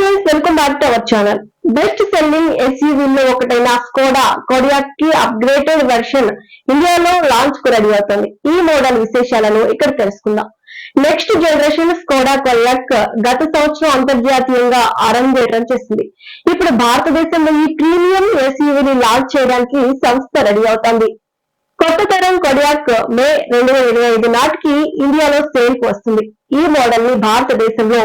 Friends welcome back to our channel best selling ఎస్యూవీల్లో ఒకటైన Skoda కొడియాక్కి upgraded version ఇండియాలో లాంచ్కు ready అవుతుంది. ఈ మోడల్ విశేషాలను ఇక్కడ తెలుసుకుందాం. నెక్స్ట్ జనరేషన్ స్కోడా కొడియాక్ గత సంవత్సరం అంతర్జాతీయంగా అరంగేట్రం చేసింది. ఇప్పుడు భారతదేశంలో ఈ ప్రీమియం ఎస్యూవీని లాంచ్ చేయడానికి సంస్థ రెడీ అవుతోంది. కొత్త తరం కొడియాక్ మే రెండు వేల ఇరవై ఐదు నాటికి ఇండియాలో సేల్కు వస్తుంది. ఈ మోడల్ని భారతదేశంలో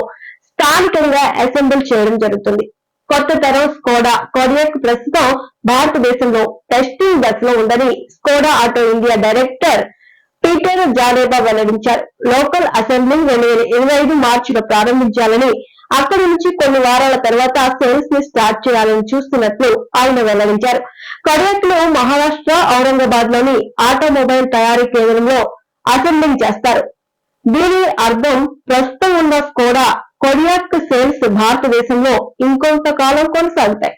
స్థానికంగా అసెంబుల్ చేయడం జరుగుతుంది. కొత్త తరం స్కోడా కొడియాక్ ప్రస్తుతం భారతదేశంలో టెస్టింగ్ దశలో ఉందని Skoda auto India director Peter Janeba వెల్లడించారు. లోకల్ అసెంబ్లింగ్ రెండు వేల ఇరవై ఐదు మార్చిలో ప్రారంభించాలని అక్కడి నుంచి కొన్ని వారాల తర్వాత సేల్స్ని స్టార్ట్ చేయాలని చూస్తున్నట్లు ఆయన వెల్లడించారు. కొడియాక్లో మహారాష్ట్ర ఔరంగాబాద్లోని ఆటోమొబైల్ తయారీ కేంద్రంలో అసెంబ్లింగ్ చేస్తారు. దీని అర్థం ప్రస్తుతం ఉన్న స్కోడా కొడియాక్ సేల్స్ భారతదేశంలో ఇంకొంతకాలం కొనసాగుతాయి.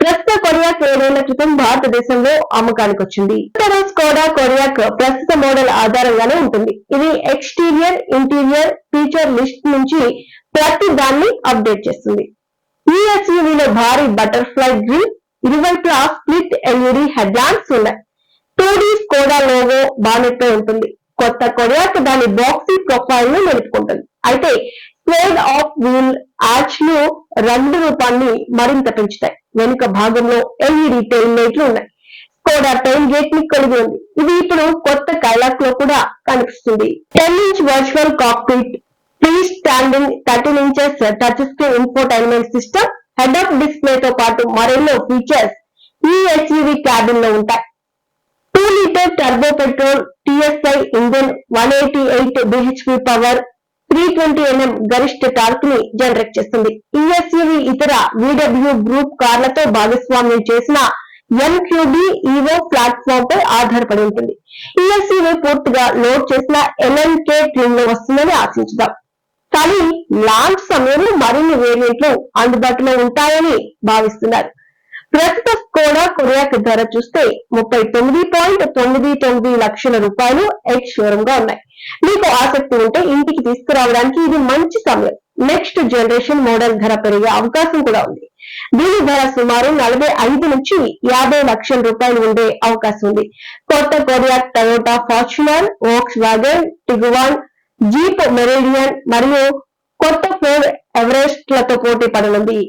ప్రస్తుత కొరియాక్ ఏడేళ్ళ క్రితం భారతదేశంలో అమ్మకానికి వచ్చింది ఇతర స్కోడా కొరియాక్ ప్రస్తుత మోడల్ ఆధారంగానే ఉంటుంది. ఇది ఎక్స్టీరియర్ ఇంటీరియర్ ఫీచర్ లిస్ట్ నుంచి ప్రతి దాన్ని అప్డేట్ చేస్తుంది. ఈ ఎస్యూవీలో భారీ బటర్ఫ్లై గ్రిల్ ఇరువైపులా స్ప్లిట్ ఎల్ఈడి హెడ్ ల్యాంప్స్ ఉన్నాయి. Two D Skoda logo bonnet పై ఉంటుంది. కొత్త కొరియాక్ దాని బాక్సీ ప్రొఫైల్ను నిలుపుకుంటుంది. అయితే స్క్వేడ్ ఆఫ్ వీల్ ఆర్చ్లు రంగు రూపాన్ని మరింత పెంచుతాయి. వెనుక భాగంలో ఎల్ఈడి టైల్ లైట్లు ఉన్నాయి. స్కోడా టైల్ గేట్ని కలిగి ఉంది. ఇది ఇప్పుడు కొత్త కైలాక్లో కూడా కనిపిస్తుంది. Ten inch virtual cockpit free standing thirteen inches touch screen infotainment system head up display తో పాటు మరెన్నో ఫీచర్స్ ఈ ఎస్యూవి క్యాబిన్లో ఉంటాయి. Two litre turbo petrol TSI engine one eighty eight BHP power three twenty MM గరిష్ట టార్క్ని generate చేస్తుంది. ఈఎస్యువి ఇతర విడబ్ల్యూ గ్రూప్ కార్లతో భాగస్వామ్యం చేసిన ఎంక్యూబి ఈవో ప్లాట్ఫామ్ పై ఆధారపడి ఉంటుంది. ఈఎస్యువి పూర్తిగా లోడ్ చేసిన ఎన్ఎన్కే ట్రిమ్లో వస్తుందని ఆశించుదాం. కానీ లాంచ్ సమయంలో మరిన్ని వేరియంట్లు అందుబాటులో ఉంటాయని భావిస్తున్నారు. ప్రస్తుత స్కోడా కొరియాక్ ధర చూస్తే ముప్పై తొమ్మిది పాయింట్ తొమ్మిది తొమ్మిది లక్షల రూపాయలు ఎక్స్ షోరూమ్గా ఉన్నాయి. మీకు ఆసక్తి ఉంటే ఇంటికి తీసుకురావడానికి ఇది మంచి సమయం. నెక్స్ట్ జనరేషన్ మోడల్ ధర పెరిగే అవకాశం కూడా ఉంది. దీని ధర సుమారు నలభై ఐదు నుంచి యాభై లక్షల రూపాయలు ఉండే అవకాశం ఉంది. కొత్త Kodiaq Toyota Fortuner Volkswagen Tiguan Jeep Meridian మరియు కొత్త ఫోర్ ఎవరెస్ట్లతో పోటీ పడనుంది.